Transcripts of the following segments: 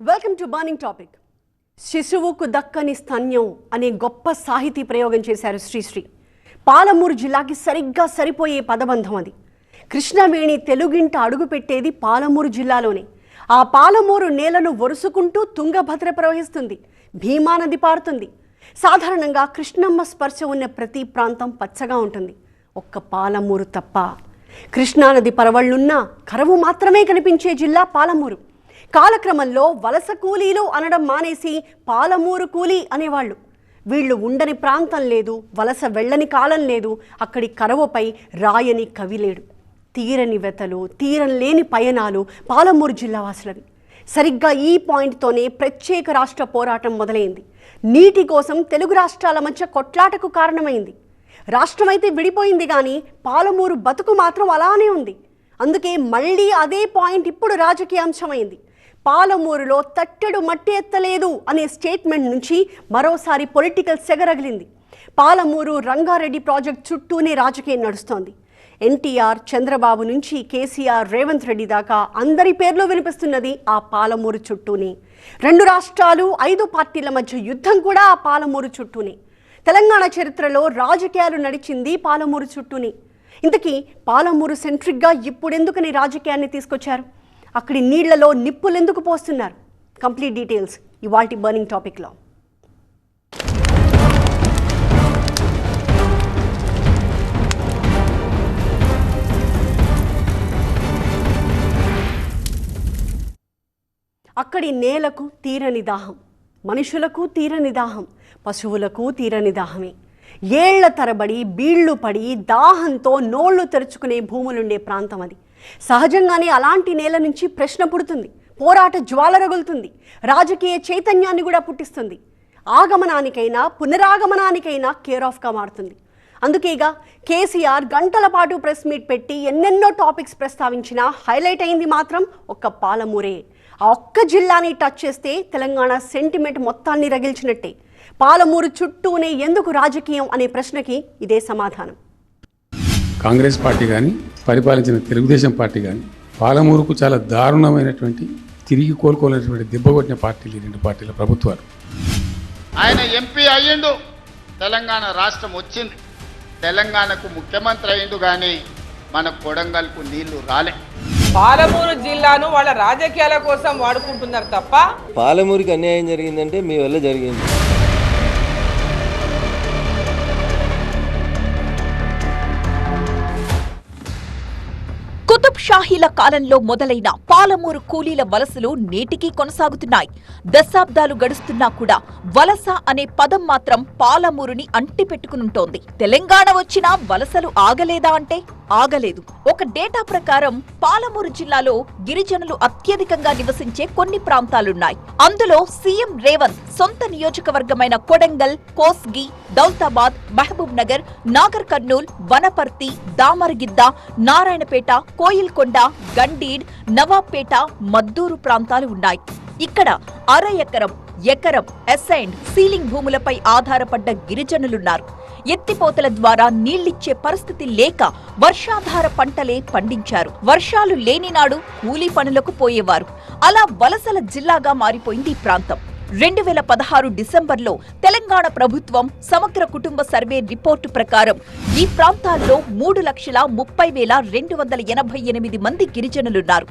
Welcome to burning topic శిశువుకు దక్కని స్తన్యం అనే గొప్ప సాహితీ ప్రయోగం చేశారు శ్రీశ్రీ పాలమూరు జిల్లాకి సరిగ్గా సరిపోయే పదబంధం అది. కృష్ణవేణి తెలుగింట అడుగుపెట్టేది పాలమూరు జిల్లాలోనే. ఆ పాలమూరు నేలను వరుసుకుంటూ తుంగభద్ర ప్రవహిస్తుంది. భీమానది పారుతుంది. సాధారణంగా కృష్ణమ్మ స్పర్శ ఉన్న ప్రతి ప్రాంతం పచ్చగా ఉంటుంది. ఒక్క పాలమూరు తప్ప. కృష్ణానది పరవళ్ళున్నా కరవు మాత్రమే కనిపించే జిల్లా పాలమూరు. కాలక్రమంలో వలస కూలీలు అనడం మానేసి పాలమూరు కూలీ అనేవాళ్ళు. వీళ్ళు ఉండని ప్రాంతం లేదు వలస వెళ్ళని కాలం లేదు అక్కడి కరవపై రాయని కవి లేడు. తీరని వెతలు తీరం లేని పయనాలు పాలమూరు జిల్లా వాసులవి. సరిగ్గా ఈ పాయింట్తోనే ప్రత్యేక రాష్ట్ర పోరాటం మొదలైంది. నీటి కోసం తెలుగు రాష్ట్రాల మధ్య కొట్లాటకు కారణమైంది. రాష్ట్రమైతే విడిపోయింది కానీ పాలమూరు బతుకు మాత్రం అలానే ఉంది. అందుకే మళ్ళీ అదే పాయింట్ ఇప్పుడు రాజకీయ అంశమైంది. పాలమూరులో తట్టెడు మట్టి ఎత్తలేదు అనే స్టేట్మెంట్ నుంచి మరోసారి పొలిటికల్ సెగరగిలింది. పాలమూరు రంగారెడ్డి ప్రాజెక్ట్ చుట్టూనే రాజకీయం నడుస్తోంది. ఎన్టీఆర్ చంద్రబాబు నుంచి కేసీఆర్ రేవంత్ రెడ్డి దాకా అందరి పేర్లు వినిపిస్తున్నది ఆ పాలమూరు చుట్టూనే. రెండు రాష్ట్రాలు ఐదు పార్టీల మధ్య యుద్ధం కూడా ఆ పాలమూరు చుట్టూనే. తెలంగాణ చరిత్రలో రాజకీయాలు నడిచింది పాలమూరు చుట్టూనే. ఇంతకీ పాలమూరు సెంట్రిక్గా ఇప్పుడెందుకని రాజకీయాన్ని తీసుకొచ్చారు? అక్కడి నీళ్ళలో నిప్పులెందుకు పోస్తున్నారు? కంప్లీట్ డీటెయిల్స్ ఇవాల్టి బర్నింగ్ టాపిక్లో అక్కడి నేలకు తీరని దాహం మనుషులకు తీరని దాహం పశువులకు తీరని దాహమే. ఏళ్ళ తరబడి బీళ్ళు పడి దాహంతో నోళ్ళు తెరుచుకునే భూములుండే ప్రాంతం అది. సహజంగానే అలాంటి నేల నుంచి ప్రశ్న పుడుతుంది. పోరాట జ్వాల రగులుతుంది రాజకీయ చైతన్యాన్ని కూడా పుట్టిస్తుంది. ఆగమనానికైనా పునరాగమనానికైనా కేర్ ఆఫ్గా మారుతుంది. అందుకేగా కేసీఆర్ గంటల పాటు ప్రెస్ మీట్ పెట్టి ఎన్నెన్నో టాపిక్స్ ప్రస్తావించినా హైలైట్ అయింది మాత్రం ఒక్క పాలమూరే. ఆ ఒక్క జిల్లాని టచ్ చేస్తే తెలంగాణ సెంటిమెంట్ మొత్తాన్ని రగిల్చినట్టే. పాలమూరు చుట్టూనే ఎందుకు రాజకీయం అనే ప్రశ్నకి ఇదే సమాధానం. కాంగ్రెస్ పార్టీ కానీ పరిపాలించిన తెలుగుదేశం పార్టీ కానీ పాలమూరుకు చాలా దారుణమైనటువంటి తిరిగి కోలుకోలేనటువంటి దెబ్బ కొట్టిన పార్టీలు ఈ రెండు పార్టీల ప్రభుత్వాలు. ఆయన ఎంపీ అయ్యిండు. తెలంగాణ రాష్ట్రం వచ్చింది. తెలంగాణకు ముఖ్యమంత్రి అయ్యిండు కానీ మన కొడంగల్కు నీళ్ళు రాలే. పాలమూరు జిల్లాను వాళ్ళ రాజకీయాల కోసం వాడుకుంటున్నారు తప్ప? పాలమూరికి అన్యాయం జరిగిందంటే మీ వల్ల జరిగింది. షాహీల కాలంలో మొదలైన పాలమూరు కూలీల వలసలు నేటికీ కొనసాగుతున్నాయి. దశాబ్దాలు గడుస్తున్నా కూడా వలస అనే పదం మాత్రం పాలమూరుని అంటిపెట్టుకునుంటోంది. తెలంగాణ వచ్చినా వలసలు ఆగలేదా అంటే? ఆగలేదు. ఒక డేటా ప్రకారం పాలమూరు జిల్లాలో గిరిజనులు అత్యధికంగా నివసించే కొన్ని ప్రాంతాలున్నాయి. అందులో సీఎం రేవంత్ సొంత నియోజకవర్గమైన కొడంగల్ కోస్గి దౌతాబాద్ మహబూబ్ నగర్ నాగర్ కర్నూల్ వనపర్తి దామరగిద్ద నారాయణపేట కోయిల్కొండ గండీడ్ నవాబ్పేట మద్దూరు ప్రాంతాలు ఉన్నాయి. ఇక్కడ అర ఎకరం ఎకరం అసైన్డ్ సీలింగ్ భూములపై ఆధారపడ్డ గిరిజనులున్నారు. ఎత్తిపోతల ద్వారా నీళ్ళిచ్చే పరిస్థితి లేక వర్షాధార పంటలే పండించారు. వర్షాలు లేని నాడు కూలీ పనులకు పోయేవారు. అలా వలసల జిల్లాగా మారిపోయింది ఈ ప్రాంతం. రెండు వేల పదహారు డిసెంబర్లో తెలంగాణ ప్రభుత్వం సమగ్ర కుటుంబ సర్వే రిపోర్టు ప్రకారం ఈ ప్రాంతాల్లో మూడు లక్షల ముప్పై వేల రెండు వందల ఎనభై ఎనిమిది మంది గిరిజనులున్నారు.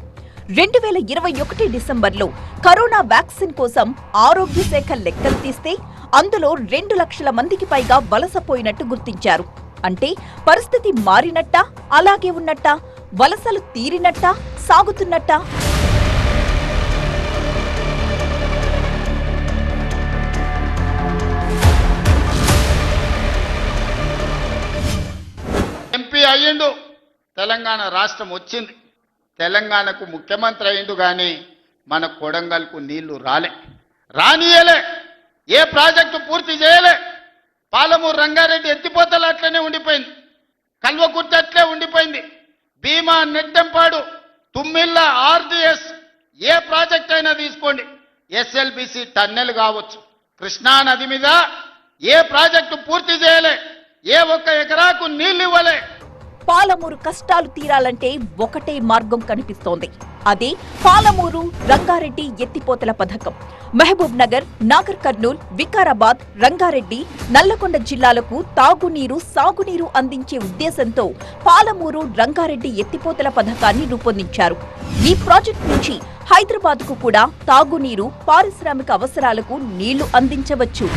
రెండు వేల ఇరవై ఒకటి డిసెంబర్లో కరోనా వ్యాక్సిన్ కోసం ఆరోగ్య శాఖ లెక్కలు తీస్తే అందులో రెండు లక్షల మందికి పైగా వలసపోయినట్టు గుర్తించారు. అంటే పరిస్థితి మారినట్టా అలాగే ఉన్నట్టా వలసలు తీరినట్టా సాగుతున్నట్టా? అయ్యిండు. తెలంగాణ రాష్ట్రం వచ్చింది. తెలంగాణకు ముఖ్యమంత్రి అయ్యిండు కానీ మన కొడంగల్కు నీళ్ళు రాలే. రానియలే ఏ ప్రాజెక్టు పూర్తి చేయలే. పాలమూరు రంగారెడ్డి ఎత్తిపోతలు అట్లనే ఉండిపోయింది. కల్వకుర్తి అట్లే ఉండిపోయింది. భీమా నెట్టెంపాడు తుమ్మిళ్ళ ఆర్డిఎస్. ఏ ప్రాజెక్ట్ అయినా తీసుకోండి. ఎస్ఎల్బిసి టన్నెల్ కావచ్చు. కృష్ణా నది మీద ఏ ప్రాజెక్టు పూర్తి చేయలే. ఏ ఒక్క ఎకరాకు నీళ్ళు ఇవ్వలే. పాలమూరు కష్టాలు తీరాలంటే ఒకటే మార్గం కనిపిస్తోంది. అదే పాలమూరు రంగారెడ్డి ఎత్తిపోతల పథకం. మహబూబ్ నగర్ నాగర్ కర్నూల్ వికారాబాద్ రంగారెడ్డి నల్లకొండ జిల్లాలకు తాగునీరు సాగునీరు అందించే ఉద్దేశంతో పాలమూరు రంగారెడ్డి ఎత్తిపోతల పథకాన్ని రూపొందించారు. ఈ ప్రాజెక్ట్ నుంచి హైదరాబాద్కు కూడా తాగునీరు పారిశ్రామిక అవసరాలకు నీళ్ళు అందించవచ్చు.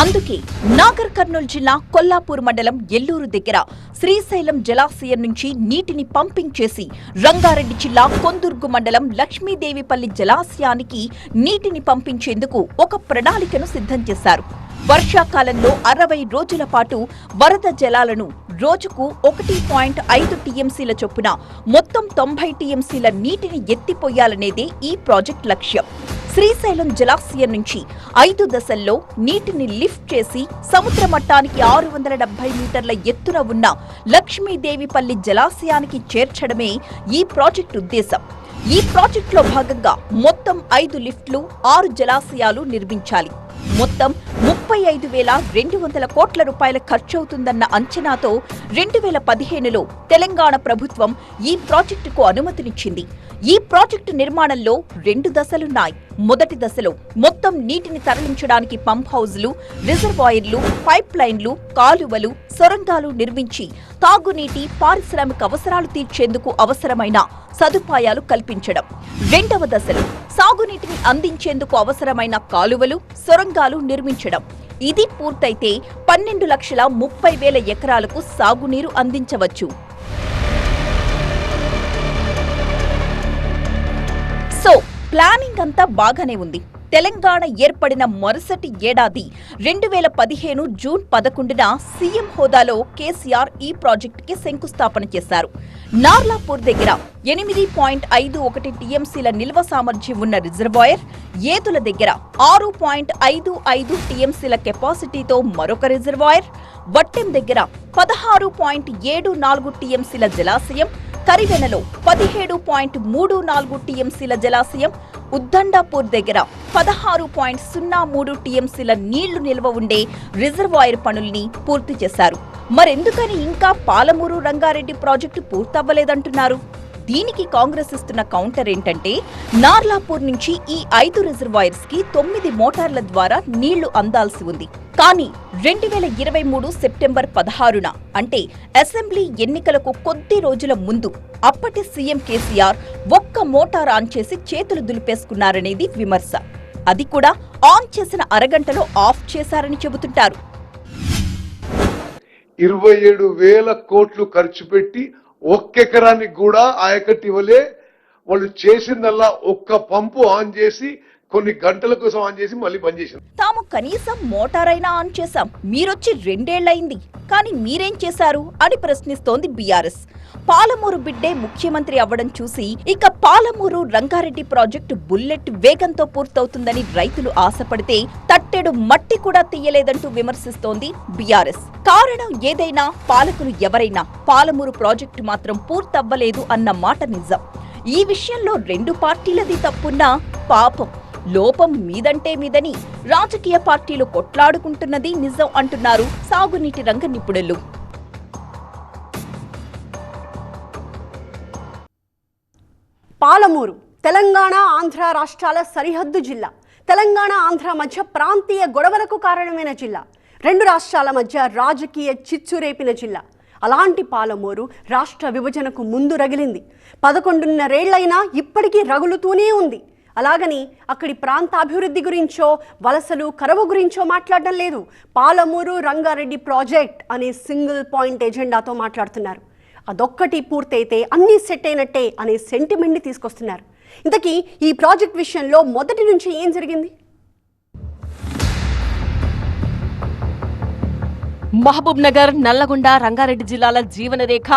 అందుకే నాగర్ కర్నూలు జిల్లా కొల్లాపూర్ మండలం ఎల్లూరు దగ్గర శ్రీశైలం జలాశయం నుంచి నీటిని పంపింగ్ చేసి రంగారెడ్డి జిల్లా కొందుర్గు మండలం లక్ష్మీదేవిపల్లి జలాశయానికి నీటిని పంపించేందుకు ఒక ప్రణాళికను సిద్ధం చేశారు. వర్షాకాలంలో అరవై రోజుల పాటు వరద జలాలను రోజుకు ఒకటి పాయింట్ ఐదు టీఎంసీల చొప్పున మొత్తం తొంభై టీఎంసీల నీటిని ఎత్తిపోయాలనేదే ఈ ప్రాజెక్ట్ లక్ష్యం. శ్రీశైలం జలాశయం నుంచి ఐదు దశల్లో నీటిని లిఫ్ట్ చేసి సముద్ర మట్టానికి ఆరు వందల డెబ్బై మీటర్ల ఎత్తున ఉన్న లక్ష్మీదేవిపల్లి జలాశయానికి చేర్చడమే ఈ ప్రాజెక్టు ఉద్దేశం. ఈ ప్రాజెక్టులో భాగంగా మొత్తం ఐదు లిఫ్ట్లు ఆరు జలాశయాలు నిర్మించాలి. మొత్తం ముప్పై ఐదు వేల రెండు వందల కోట్ల రూపాయల ఖర్చవుతుందన్న అంచనాతో రెండు వేల పదిహేనులో తెలంగాణ ప్రభుత్వం ఈ ప్రాజెక్టుకు అనుమతినిచ్చింది. ఈ ప్రాజెక్టు నిర్మాణంలో రెండు దశలున్నాయి. మొదటి దశలో మొత్తం నీటిని తరలించడానికి పంప్ హౌజ్లు రిజర్వాయర్లు పైప్ లైన్లు కాలువలు సొరంగాలు నిర్మించి తాగునీటి పారిశ్రామిక అవసరాలు తీర్చేందుకు అవసరమైన సదుపాయాలు కల్పించడం. రెండవ దశలో సాగునీటిని అందించేందుకు అవసరమైన కాలువలు సొరంగాలు నిర్మించడం. ఇది పూర్తయితే పన్నెండు లక్షల ముప్పై వేల ఎకరాలకు సాగునీరు అందించవచ్చు. సో ప్లానింగ్ అంతా బాగానే ఉంది. తెలంగాణ ఏర్పడిన మరుసటి ఏడాది రెండు వేల పదిహేను జూన్ పదకొండున సీఎం హోదాలో కేసీఆర్ ఈ ప్రాజెక్టుకి శంకుస్థాపన చేశారు. నార్లాపూర్ దగ్గర ఎనిమిది పాయింట్ ఐదు ఒకటి టీఎంసీల నిల్వ సామర్థ్యం ఉన్న రిజర్వాయర్ ఏతుల దగ్గర ఆరు పాయింట్ ఐదు ఐదు టీఎంసీల కెపాసిటీతో మరొక రిజర్వాయర్ వట్టెం దగ్గర పదహారు పాయింట్ ఏడు నాలుగు టీఎంసీల జలాశయం కరివెనలో పదిహేడు పాయింట్ మూడు నాలుగు టీఎంసీల జలాశయం ఉద్దండాపూర్ దగ్గర పదహారు పాయింట్ సున్నా మూడు టీఎంసీల నీళ్ళు నిల్వ ఉండే రిజర్వాయర్ పనుల్ని పూర్తి చేశారు. మరెందుకని ఇంకా పాలమూరు రంగారెడ్డి ప్రాజెక్టు పూర్తవ్వలేదంటున్నారు? దీనికి కాంగ్రెస్ ఇస్తున్న కౌంటర్ ఏంటంటే నార్లాపూర్ నుంచి ఈ ఐదు రిజర్వాయర్స్కి తొమ్మిది మోటార్ల ద్వారా నీళ్ళు అందాల్సి ఉంది. కానీ రెండు వేల ఇరవై మూడు సెప్టెంబర్ పదహారున అంటే అసెంబ్లీ ఎన్నికలకు కొద్ది రోజుల ముందు అప్పటి సీఎం కేసీఆర్ ఒక్క మోటార్ ఆన్ చేసి చేతులు దులిపేసుకున్నారనేది విమర్శ. అది కూడా ఆన్ చేసిన అరగంటలో ఆఫ్ చేశారని చెబుతుంటారు. ఇరవై ఏడు వేల కోట్లు ఖర్చు పెట్టి ఒక్కెకరానికి కూడా ఆయకట్టు ఇవ్వలే వాళ్ళు చేసిందల్లా ఒక్క పంపు ఆన్ చేసి కొన్ని గంటల కోసం ఆన్ చేసి మళ్ళీ బంద్ చేసాం తాము కనీసం మోటార్ అయినా ఆన్ చేశాం. మీరొచ్చి రెండేళ్ళయింది కానీ మీరేం చేశారు అని ప్రశ్నిస్తోంది బీఆర్ఎస్. పాలమూరు బిడ్డే ముఖ్యమంత్రి అవ్వడం చూసి ఇక పాలమూరు రంగారెడ్డి ప్రాజెక్టు బుల్లెట్ వేగంతో పూర్తవుతుందని రైతులు ఆశపడితే తట్టెడు మట్టి కూడా తీయలేదంటూ విమర్శిస్తోంది బీఆర్ఎస్. కారణం ఏదైనా పాలకులు ఎవరైనా పాలమూరు ప్రాజెక్టు మాత్రం పూర్తవ్వలేదు అన్న మాట నిజం. ఈ విషయంలో రెండు పార్టీలది తప్పున్నా పాపం. లోపం మీదంటే మీదని రాజకీయ పార్టీలు కొట్లాడుకుంటున్నది నిజం అంటున్నారు సాగునీటి రంగ నిపుణులు. పాలమూరు తెలంగాణ ఆంధ్ర రాష్ట్రాల సరిహద్దు జిల్లా తెలంగాణ ఆంధ్ర మధ్య ప్రాంతీయ గొడవలకు కారణమైన జిల్లా రెండు రాష్ట్రాల మధ్య రాజకీయ చిచ్చు రేపిన జిల్లా. అలాంటి పాలమూరు రాష్ట్ర విభజనకు ముందు రగిలింది. పదకొండున్నరేళ్ళైనా ఇప్పటికీ రగులుతూనే ఉంది. అలాగని అక్కడి ప్రాంత అభివృద్ధి గురించో వలసలు కరవు గురించో మాట్లాడడం లేదు. పాలమూరు రంగారెడ్డి ప్రాజెక్ట్ అనే సింగిల్ పాయింట్ ఎజెండాతో మాట్లాడుతున్నారు. అదొక్కటి పూర్తయితే అన్నీ సెట్ అయినట్టే అనే సెంటిమెంట్ని తీసుకొస్తున్నారు. ఇంతకీ ఈ ప్రాజెక్ట్ విషయంలో మొదటి నుంచి ఏం జరిగింది? మహబూబ్ నగర్ నల్లగొండ రంగారెడ్డి జిల్లాల జీవనరేఖ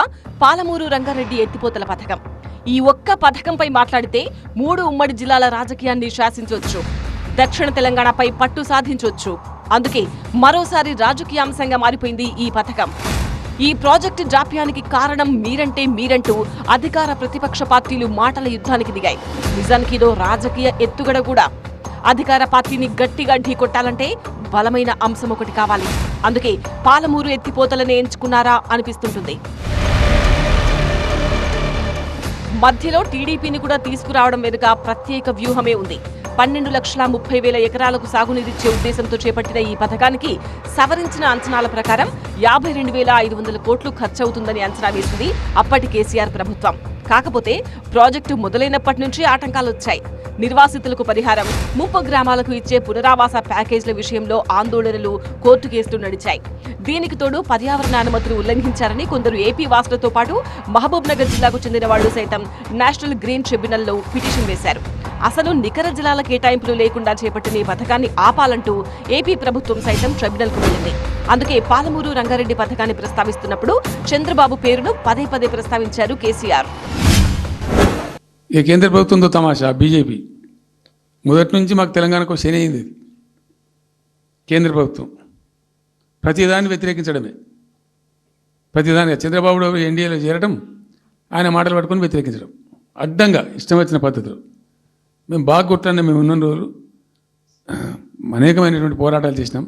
పాలమూరు రంగారెడ్డి ఎత్తిపోతల పథకం. ఈ ఒక్క పథకంపై మాట్లాడితే మూడు ఉమ్మడి జిల్లాల రాజకీయాన్ని శాసించవచ్చు దక్షిణ తెలంగాణపై పట్టు సాధించవచ్చు అందుకే మరోసారి రాజకీయ అంశంగా మారిపోయింది ఈ పథకం. ఈ ప్రాజెక్టు జాప్యానికి కారణం మీరంటే మీరంటూ అధికార ప్రతిపక్ష పార్టీలు మాటల యుద్ధానికి దిగాయి. నిజానికి ఇదో రాజకీయ ఎత్తుగడ కూడా. అధికార పార్టీని గట్టిగా ఢీకొట్టాలంటే బలమైన అంశం ఒకటి కావాలి. అందుకే పాలమూరు ఎత్తిపోతలనే ఎంచుకున్నారా అనిపిస్తుంటుంది. మధ్యలో టీడీపీని కూడా తీసుకురావడం వెనుక ప్రత్యేక వ్యూహమే ఉంది. పన్నెండు లక్షల ముప్పై వేల ఎకరాలకు సాగునీరిచ్చే ఉద్దేశంతో చేపట్టిన ఈ పథకానికి సవరించిన అంచనాల ప్రకారం యాభై రెండు వేల ఐదు వందల కోట్లు ఖర్చవుతుందని అంచనా వేసింది అప్పటి కేసీఆర్ ప్రభుత్వం. కాకపోతే ప్రాజెక్టు మొదలైనప్పటి నుంచి ఆటంకాలు వచ్చాయి నిర్వాసితులకు పరిహారం ముప్పు గ్రామాలకు ఇచ్చే పునరావాస ప్యాకేజీల విషయంలో ఆందోళనలు కోర్టు కేసులు నడిచాయి. దీనికి తోడు పర్యావరణ అనుమతులు ఉల్లంఘించారని కొందరు ఏపీ వాసులతో పాటు మహబూబ్ నగర్ జిల్లాకు చెందిన వాళ్ళు సైతం నేషనల్ గ్రీన్ ట్రిబ్యునల్లో పిటిషన్ వేశారు. అసలు నికర జిల్లాల కేటాయింపులు లేకుండా చేపట్టిన ఈ పథకాన్ని ఆపాలంటూ ఏపీ ప్రభుత్వం సైతం ట్రిబ్యునల్కు వెళ్ళింది. అందుకే పాలమూరు రంగారెడ్డి పథకాన్ని ప్రస్తావిస్తున్నప్పుడు చంద్రబాబు పేరును పదే పదే ప్రస్తావించారు కేసీఆర్. ఈ కేంద్ర ప్రభుత్వంతో తమాషా? బీజేపీ. మొదటి నుంచి మాకు తెలంగాణకు శని అయింది కేంద్ర ప్రభుత్వం. ప్రతిదాన్ని వ్యతిరేకించడమే. ప్రతిదాని చంద్రబాబు ఎన్డీఏలో చేరడం ఆయన మాటలు పట్టుకొని వ్యతిరేకించడం. అడ్డంగా ఇష్టం వచ్చిన పద్ధతిలో. మేము బాగా కొట్టాన్ని మేము ఉన్న రోజులు అనేకమైనటువంటి పోరాటాలు చేసినాం.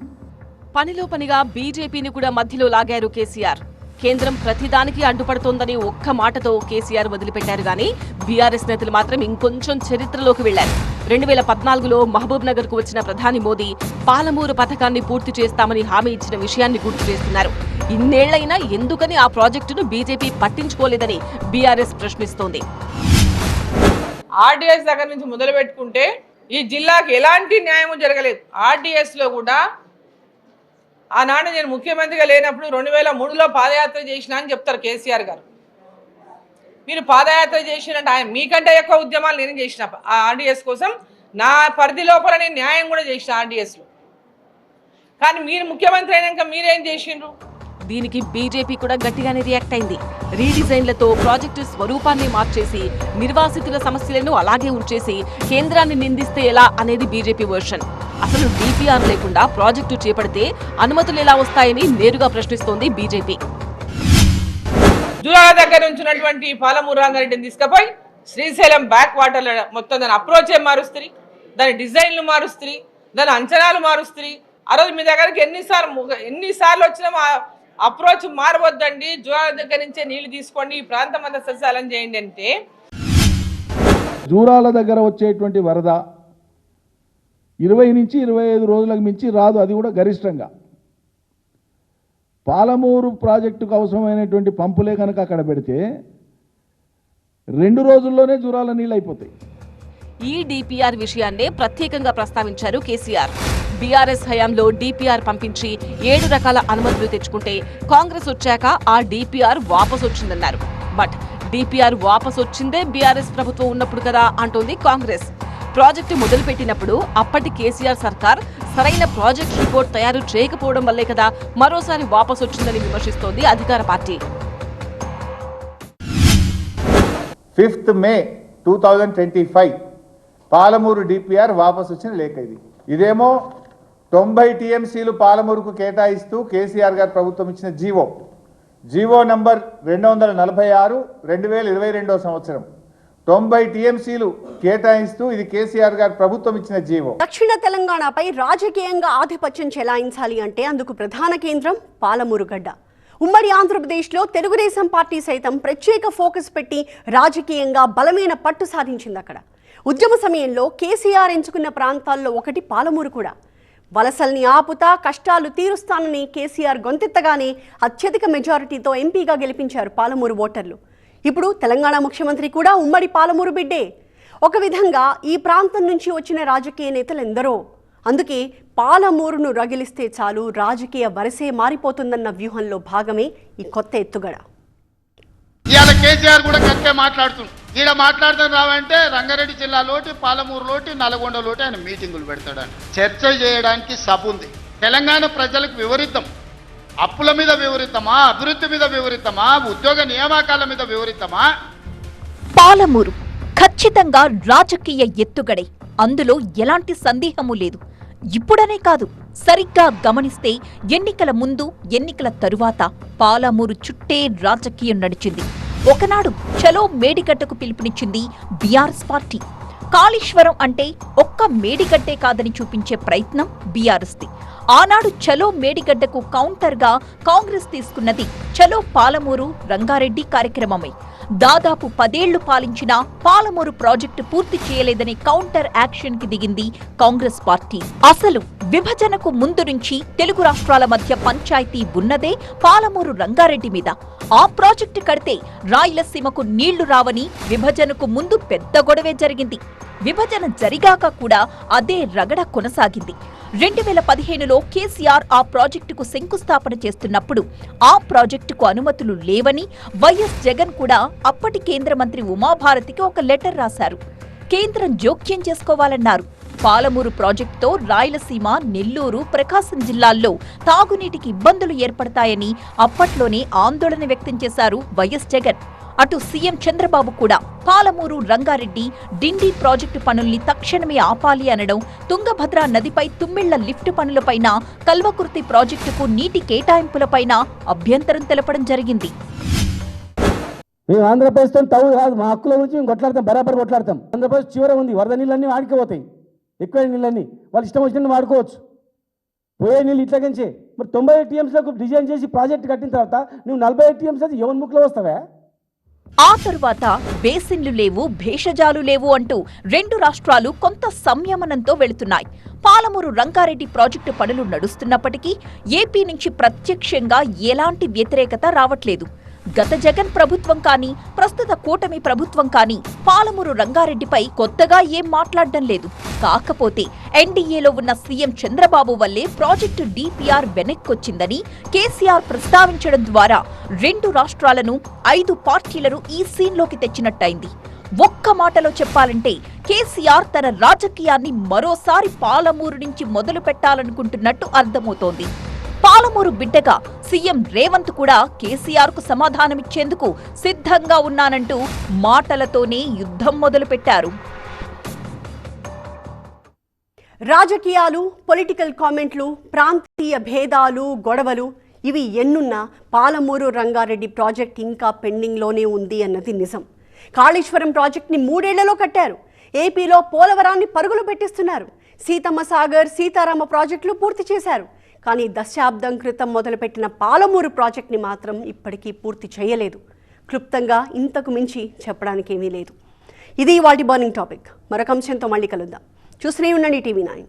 పనిలో పనిగా బీజేపీని కూడా మధ్యలో లాగారు కేసీఆర్. కేంద్రం ప్రతిదానికి అడ్డుపడుతోందని ఒక్క మాటతో కేసీఆర్ వదిలిపెట్టారు కానీ బీఆర్ఎస్ నేతలు మాత్రం ఇంకొంచెం చరిత్రలోకి వెళ్ళారు రెండు వేల పద్నాలుగులో మహబూబ్ నగర్కు వచ్చిన ప్రధాని మోదీ పాలమూరు పథకాన్ని పూర్తి చేస్తామని హామీ ఇచ్చిన విషయాన్ని గుర్తు చేస్తున్నారు. ఇన్నేళ్ళైనా ఎందుకని ఆ ప్రాజెక్టును బీజేపీ పట్టించుకోలేదని బీఆర్ఎస్ ప్రశ్నిస్తోంది. ఆర్డిఎస్ దగ్గర నుంచి మొదలు పెట్టుకుంటే ఈ జిల్లాకి ఎలాంటి న్యాయము జరగలేదు. ఆర్డిఎస్లో కూడా ఆనాడు నేను ముఖ్యమంత్రిగా లేనప్పుడు రెండు వేల మూడులో పాదయాత్ర చేసిన అని చెప్తారు కేసీఆర్ గారు. మీరు పాదయాత్ర చేసినట్టు ఆయన మీకంటే ఎక్కువ ఉద్యమాలు నేను చేసిన ఆ ఆర్డిఎస్ కోసం నా పరిధి లోపల నేను న్యాయం కూడా చేసిన ఆర్డిఎస్లో కానీ మీరు ముఖ్యమంత్రి అయినాక మీరేం చేసిండ్రు? దీనికి బీజేపీ కూడా గట్టిగానే రియాక్ట్ అయింది. రీడిజైన్లతో ప్రాజెక్టు స్వరూపాన్ని మార్చేసి నిర్వాసితుల సమస్యలను అలాగే ఉంచేసి కేంద్రాన్ని నిందిస్తే ఎలా అనేది బీజేపీ వర్షన్. అసలు డిపిఆర్ లేకుండా ప్రాజెక్టు చేపడితే అనుమతులు ఎలా వస్తాయని నేరుగా ప్రశ్నిస్తోంది బీజేపీ. జూరాల దగ్గర నుంచి ఉన్నటువంటి పాలమూరు రంగారెడ్డిని తీసుకుపోయి శ్రీశైలం బ్యాక్ వాటర్ మొత్తం దాని అప్రోచే మారుస్తుంది? దాని డిజైన్లు మారుస్తుంది? దాని అంచనాలు మారుస్తుంది? ఆ రోజు మీ దగ్గరికి ఎన్నిసార్లు ఎన్నిసార్లు వచ్చినా అప్రోచ్ మారవద్దండి జూరాల దగ్గర నుంచే నీళ్ళు తీసుకోండి ఈ ప్రాంతం అంతా సస్యాలం చేయండి అంటే. జూరాల దగ్గర వచ్చేటువంటి వరద ఇరవై నుంచి ఇరవై ఐదు రోజులకు మించి రాదు అది కూడా గరిష్టంగా. పాలమూరు ప్రాజెక్టుకు అవసరమైనటువంటి పంపులే కనుక అక్కడ పెడితే రెండు రోజుల్లోనే జూరాల నీళ్ళు అయిపోతాయి. ఈ డిపిఆర్ విషయాన్నే ప్రత్యేకంగా ప్రస్తావించారు కేసీఆర్. బీఆర్ఎస్ హయాంలో డిపిఆర్ పంపించి ఏడు రకాల అనుమతులు తెచ్చుకుంటే కాంగ్రెస్ వచ్చాక ఆ డిపిఆర్ వాపస్ వచ్చిందన్నారు. బట్ డిపిఆర్ వాపసు వచ్చిందే బీఆర్ఎస్ ప్రభుత్వం ఉన్నప్పుడు కదా అంటోంది కాంగ్రెస్. ప్రాజెక్టు మొదలుపెట్టినప్పుడు అప్పటి కేసీఆర్ సర్కార్ సరైన ప్రాజెక్ట్ రిపోర్ట్ తయారు చేయకపోవడం వల్లే కదా మరోసారి వాపస్ వచ్చిందని విమర్శిస్తోంది అధికార party. Fifth May two thousand twenty five Palamuru DPR వాపసు వచ్చిన లేఖ ఇది. ఇదేమో తొంభై టీఎంసీలు పాలమూరుకు కేటాయిస్తూ కేసీఆర్ గారు ప్రభుత్వం ఇచ్చిన జీవో. జీవో నంబర్ రెండు వందల నలభై ఆరు రెండు వేల ఇరవై రెండో సంవత్సరం. తొంభై టీఎంసీలు కేటాయిస్తూ ఇది కేసీఆర్ గారు ప్రభుత్వం ఇచ్చిన జీవో. దక్షిణ తెలంగాణపై రాజకీయంగా ఆధిపత్యం చెలాయించాలి అంటే అందుకు ప్రధాన కేంద్రం పాలమూరుగడ్డ ఉమ్మడి ఆంధ్రప్రదేశ్లో తెలుగుదేశం పార్టీ సైతం ప్రత్యేక ఫోకస్ పెట్టి రాజకీయంగా బలమైన పట్టు సాధించింది అక్కడ ఉద్యమ సమయంలో కేసీఆర్ ఎంచుకున్న ప్రాంతాల్లో ఒకటి పాలమూరు కూడా. వలసల్ని ఆపుతా కష్టాలు తీరుస్తానని కేసీఆర్ గొంతెత్తగానే అత్యధిక మెజారిటీతో ఎంపీగా గెలిపించారు పాలమూరు ఓటర్లు. ఇప్పుడు తెలంగాణ ముఖ్యమంత్రి కూడా ఉమ్మడి పాలమూరు బిడ్డే. ఒక విధంగా ఈ ప్రాంతం నుంచి వచ్చిన రాజకీయ నేతలు ఎందరో అందుకే పాలమూరును రగిలిస్తే చాలు రాజకీయ వరసే మారిపోతుందన్న వ్యూహంలో భాగమే ఈ కొత్త ఎత్తుగడ. ఇవాళ కేసీఆర్ కూడా కక్కే మాట్లాడుతుంది ఈడ మాట్లాడతాను రావంటే రంగారెడ్డి జిల్లాలోటి పాలమూరులోటి నల్గొండలోటి ఆయన మీటింగులు పెడతాడని. చర్చ చేయడానికి సభ ఉంది. తెలంగాణ ప్రజలకు వివరిద్దాం. అప్పుల మీద వివరిద్దామా? అభివృద్ధి మీద వివరిద్దామా? ఉద్యోగ నియామకాల మీద వివరిద్దామా? పాలమూరు ఖచ్చితంగా రాజకీయ ఎత్తుగడే. అందులో ఎలాంటి సందేహము లేదు. ఇప్పుడనే కాదు సరిగ్గా గమనిస్తే ఎన్నికల ముందు ఎన్నికల తరువాత పాలమూరు చుట్టే రాజకీయం నడిచింది. ఒకనాడు చలో మేడిగడ్డకు పిలుపునిచ్చింది బీఆర్ఎస్ పార్టీ. కాళేశ్వరం అంటే ఒక్క మేడిగడ్డే కాదని చూపించే ప్రయత్నం బీఆర్ఎస్ది. ఆనాడు చలో మేడిగడ్డకు కౌంటర్గా కాంగ్రెస్ తీసుకున్నది చలో పాలమూరు రంగారెడ్డి కార్యక్రమమే. దాదాపు పదేళ్ళు పాలించిన పాలమూరు ప్రాజెక్టు పూర్తి చేయలేదని కౌంటర్ యాక్షన్కి దిగింది కాంగ్రెస్ పార్టీ. అసలు విభజనకు ముందు నుంచి తెలుగు రాష్ట్రాల మధ్య పంచాయతీ ఉన్నదే పాలమూరు రంగారెడ్డి మీద. ఆ ప్రాజెక్టు కడితే రాయలసీమకు నీళ్ళు రావని విభజనకు ముందు పెద్ద గొడవే జరిగింది. విభజన జరిగాక కూడా అదే రగడ కొనసాగింది. రెండు వేల పదిహేనులో కేసీఆర్ ఆ ప్రాజెక్టుకు శంకుస్థాపన చేస్తున్నప్పుడు ఆ ప్రాజెక్టుకు అనుమతులు లేవని వైఎస్ జగన్ కూడా అప్పటి కేంద్ర మంత్రి ఉమాభారతికి ఒక లెటర్ రాశారు. కేంద్రం జోక్యం చేసుకోవాలన్నారు. పాలమూరు ప్రాజెక్టుతో రాయలసీమ నెల్లూరు ప్రకాశం జిల్లాల్లో తాగునీటికి ఇబ్బందులు ఏర్పడతాయని అప్పట్లోనే ఆందోళన వ్యక్తం చేశారు వైఎస్ జగన్. అటు సీఎం చంద్రబాబు కూడా పాలమూరు రంగారెడ్డి డిండి ప్రాజెక్టు పనుల్ని తక్షణమే ఆపాలి అనడం తుంగభద్ర నదిపై తుమ్మిళ్ళ లిఫ్ట్ పనులపైన కల్వకుర్తి ప్రాజెక్టుకు నీటి కేటాయింపులపైన అభ్యంతరం తెలపడం జరిగింది. మేము ఆంధ్రప్రదేశ్తో తవ్వు కాదు మా హక్కుల గురించి మేము కొట్లాడతాం బరాబర్ కొట్లాడతాం. ఆంధ్రప్రదేశ్ చివర ఉంది వరద నీళ్ళన్నీ వాడికిపోతాయి ఎక్కువ నీళ్ళని. వాళ్ళు ఇష్టం వచ్చినట్టు వాడుకోవచ్చు. పోయే నీళ్ళు ఇట్లాగించే మరి తొంభై టీఎంసీలకు డిజైన్ చేసి ప్రాజెక్ట్ కట్టిన తర్వాత నువ్వు నలభై టీఎంసీ అది ఎవరి ముక్కులో వస్తావా? ఆ తరువాత బేసిన్లు లేవు భేషజాలు లేవు అంటూ రెండు రాష్ట్రాలు కొంత సంయమనంతో వెళుతున్నాయి. పాలమూరు రంగారెడ్డి ప్రాజెక్టు పనులు నడుస్తున్నప్పటికీ ఏపీ నుంచి ప్రత్యక్షంగా ఎలాంటి వ్యతిరేకత రావట్లేదు. గత జగన్ ప్రభుత్వం కానీ ప్రస్తుత కూటమి ప్రభుత్వం కానీ పాలమూరు రంగారెడ్డిపై కొత్తగా ఏం మాట్లాడడం లేదు. కాకపోతే ఎన్డీఏలో ఉన్న సీఎం చంద్రబాబు వల్లే ప్రాజెక్టు డీపీఆర్ వెనక్కొచ్చిందని కేసీఆర్ ప్రస్తావించడం ద్వారా రెండు రాష్ట్రాలను ఐదు పార్టీలను ఈ సీన్లోకి తెచ్చినట్టయింది. ఒక్క మాటలో చెప్పాలంటే కేసీఆర్ తన రాజకీయాన్ని మరోసారి పాలమూరు నుంచి మొదలు పెట్టాలనుకుంటున్నట్టు అర్థమవుతోంది. పాలమూరు బిడ్డగా సీఎం రేవంత్ కూడా కేసీఆర్కు సమాధానమిచ్చేందుకు సిద్ధంగా ఉన్నానంటూ మాటలతోనే యుద్ధం మొదలుపెట్టారు. రాజకీయాలు పొలిటికల్ కామెంట్లు ప్రాంతీయ భేదాలు గొడవలు ఇవి ఎన్నున్నా పాలమూరు రంగారెడ్డి ప్రాజెక్ట్ ఇంకా పెండింగ్లోనే ఉంది అన్నది నిజం. కాళేశ్వరం ప్రాజెక్ట్ని మూడేళ్ళలో కట్టారు. ఏపీలో పోలవరాన్ని పరుగులు పెట్టిస్తున్నారు. సీతమ్మ సాగర్ సీతారామ ప్రాజెక్టులు పూర్తి చేశారు. కానీ దశాబ్దం క్రితం మొదలుపెట్టిన పాలమూరు ప్రాజెక్ట్ని మాత్రం ఇప్పటికీ పూర్తి చేయలేదు. క్లుప్తంగా ఇంతకు మించి చెప్పడానికి ఏమీ లేదు. ఇది వాటి బర్నింగ్ టాపిక్. మరొక అంశంతో మళ్ళీ కలుద్దాం. చూస్తూనే ఉండండి టీవీ నైన్.